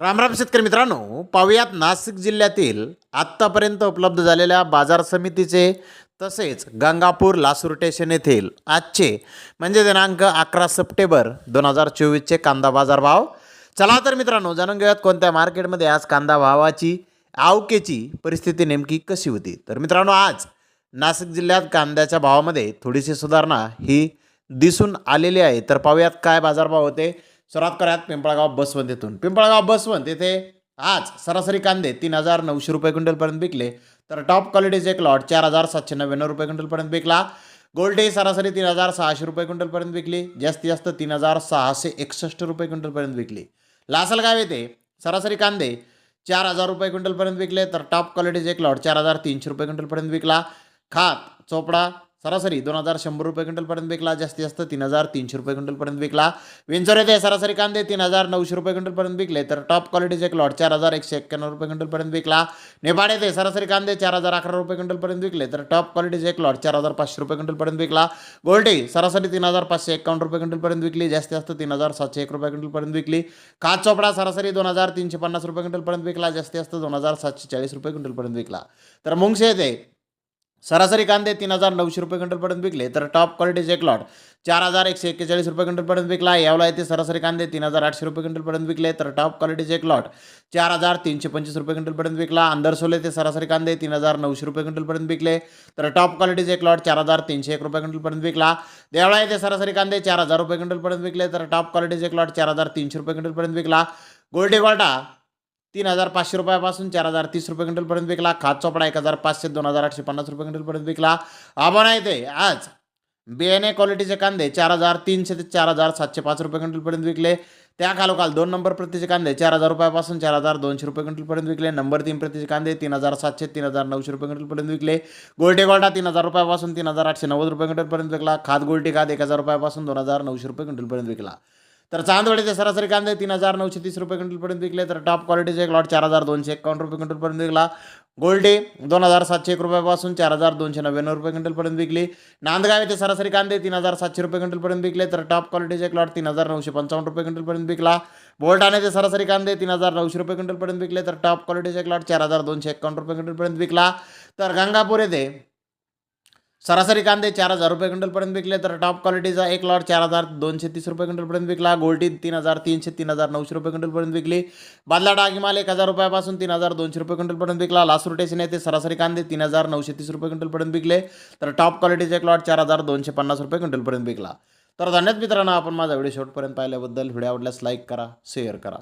रामराम शेतकरी मित्रांनो पाहुयात नाशिक जिल्ह्यातील आत्तापर्यंत उपलब्ध झालेल्या बाजार समितीचे तसेच गंगापूर लासूर स्टेशन येथील आजचे म्हणजे दिनांक अकरा सप्टेंबर दोन हजार चोवीसचे कांदा बाजार भाव. चला तर मित्रांनो जाणून घेऊयात कोणत्या मार्केटमध्ये आज कांदा भावाची आवकेची परिस्थिती नेमकी कशी होती. तर मित्रांनो आज नाशिक जिल्ह्यात कांद्याच्या भावामध्ये थोडीशी सुधारणा ही दिसून आलेली आहे. तर पाहूयात काय बाजारभाव होते सुरुवात करूयात पिंपळगाव बसवंत येथून पिंपळगाव बसवंत येथे आज सरासरी कांदे तीन हजार नऊशे रुपये क्विंटलपर्यंत विकले. तर टॉप क्वालिटीचे एक लॉट चार हजार सातशे नव्याण्णव रुपये क्विंटलपर्यंत विकला. गोल्डे सरासरी तीन हजार सहाशे रुपये क्विंटलपर्यंत विकली. जास्तीत जास्त तीन हजार सहाशे एकसष्ट रुपये क्विंटलपर्यंत विकली. लासलगाव येथे सरासरी कांदे चार हजार रुपये क्विंटलपर्यंत विकले. तर टॉप क्वालिटीचे एक लॉट चार हजार तीनशे रुपये क्विंटलपर्यंत विकला. खात चोपडा सरासरी दोन हजार शंभर रुपये क्विंटलपर्यंत विकला जास्तीत जास्त तीन हजार तीनशे रुपये क्विंटलपर्यंत विकला विंचोर येथे सरासरी कांदे तीन हजार नऊशे रुपये क्विंटलपर्यंत विकले तर टॉप क्वालिटीचे एक लॉट चार हजार एकशे एक्क्याण्णव रुपये क्विंटलपर्यंत विकला नेपाळ येथे सरासरी कांदे चार हजार अकरा रुपये क्विंटलपर्यंत विकले तर टॉप क्वालिटीचे एक लॉट चार हजार पाचशे रुपये क्विंटलपर्यंत विकला गोल्टे सरासरी तीन हजार पाचशे एकावन्न रुपये क्विंटलपर्यंत विकली जास्तीत जास्त तीन हजार सातशे एक रुपये क्विंटलपर्यंत विकली खात चोपडा सरासरी दोन हजार तीनशे पन्नास रुपये क्विंटलपर्यंत विकला जास्तीत जास्त दोन हजार सातशे चाळीस रुपये क्विंटलपर्यंत विकला तर मुंगशे येथे सरासरी कांदे तीन हजार नऊशे रुपये क्विंटलपर्यंत विकले. तर टॉप क्वालिटीचे एक लॉट चार हजार एकशे एक्केचाळीस रुपये क्विंटलपर्यंत विकला यावला येथे सरासरी कांदे तीन हजार आठशे रुपये क्विंटलपर्यंत विकले. तर टॉप क्वालिटीचे एक लॉट चार हजार तीनशे पंचवीस रुपये क्विंटलपर्यंत विकला. अंदरसोले ते सरासरी कांदे तीन हजार नऊशे रुपये क्विंटलपर्यंत विकले. तर टॉप क्वालिटीचे एक लॉट चार हजार तीनशे एक रुपये क्विंटलपर्यंत विकला. देवळा येथे सरासरी कांदे चार हजार रुपये क्विंटलपर्यंत विकले. तर टॉप क्वालिटीचे एक लॉट चार हजार तीनशे रुपये क्विंटलपर्यंत विकला. गोल्डे गोल्टा तीन हजार पाचशे रुपयापासून चार हजार तीस रुपये क्विंटलपर्यंत विकला. खात चोपडा एक हजार पाचशे दोन हजार आठशे पन्नास रुपये क्विंटलपर्यंत विकला. आबाना येते आज बियाणे क्वालिटीचे कांदे चार हजार तीनशे ते चार हजार सातशे पाच रुपये क्विंटलपर्यंत विकले. त्या खालोखाल दोन नंबर प्रतीचे कांदे चार हजार रुपयापासून चार हजार दोनशे रुपये क्विंटलपर्यंत विकले. नंबर तीन प्रतीचे कांदे तीन हजार सातशे तीन हजार नऊशे रुपये क्विंटलपर्यंत विकले. गोल्टे गोल्टा तीन हजार रुपयापासून तीन हजार आठशे नव्वद रुपये क्विंटलपर्यंत विकला. खात गोल्टी खात एक हजार रुपयापासून दोन हजार नऊशे रुपये क्विंटलपर्यंत विकला. तर चांदवडीचे सरासरी कांदे तीन हजार नऊशे तीस रुपये क्विंटलपर्यंत विकले. तर टॉप क्वालिटीचे एक लॉट चार हजार दोनशे एकावन्न रुपये क्विंटलपर्यंत विकला. गोल्डे दोन हजार सातशे एक रुपयापासून चार हजार दोनशे नव्याण्णव रुपये क्विंटलपर्यंत विकली. नांदगाव येथे सरासरी कांदे तीन हजार सातशे रुपये क्विंटलपर्यंत विकले. तर टॉप क्वालिटीचे एक लॉट तीन हजार नऊशे पंचावन्न रुपये क्विंटलपर्यंत विकला. बोलठाणे सरासरी कांदे तीन हजार नऊशे रुपये क्विंटलपर्यंत विकले. तर टॉप क्वालिटीचे एक लॉट चार हजार दोनशे एकावन्न रुपये क्विंटलपर्यंत विकला. तर गंगापूर येथे सरासरी कांदे चार हजार रुपये क्विंटलपर्यंत विकले तर टॉप क्वालिटीचा एक लॉट चार हजार दोनशे तीस रुपये क्विंटलपर्यंत विकला. गोल्डी तीन हजार तीनशे तीन हजार नऊशे रुपये क्विंटलपर्यंत विकली. बादला डागीमाल एक हजार रुपयापासून तीन हजार दोनशे रुपये क्विंटलपर्यंत विकला. लासूर स्टेशन येथे सरासरी कांदे तीन हजार नऊशे तीस रुपये क्विंटलपर्यंत विकले. तर टॉप क्वालिटीचा एक लॉट चार हजार दोनशे पन्नास रुपये क्विंटलपर्यंत विकला. तर धन्यवाद मित्रांनो आपण माझा व्हिडिओ शेवटपर्यंत पाहिल्याबद्दल. व्हिडिओ आवडल्यास लाईक करा शेअर करा.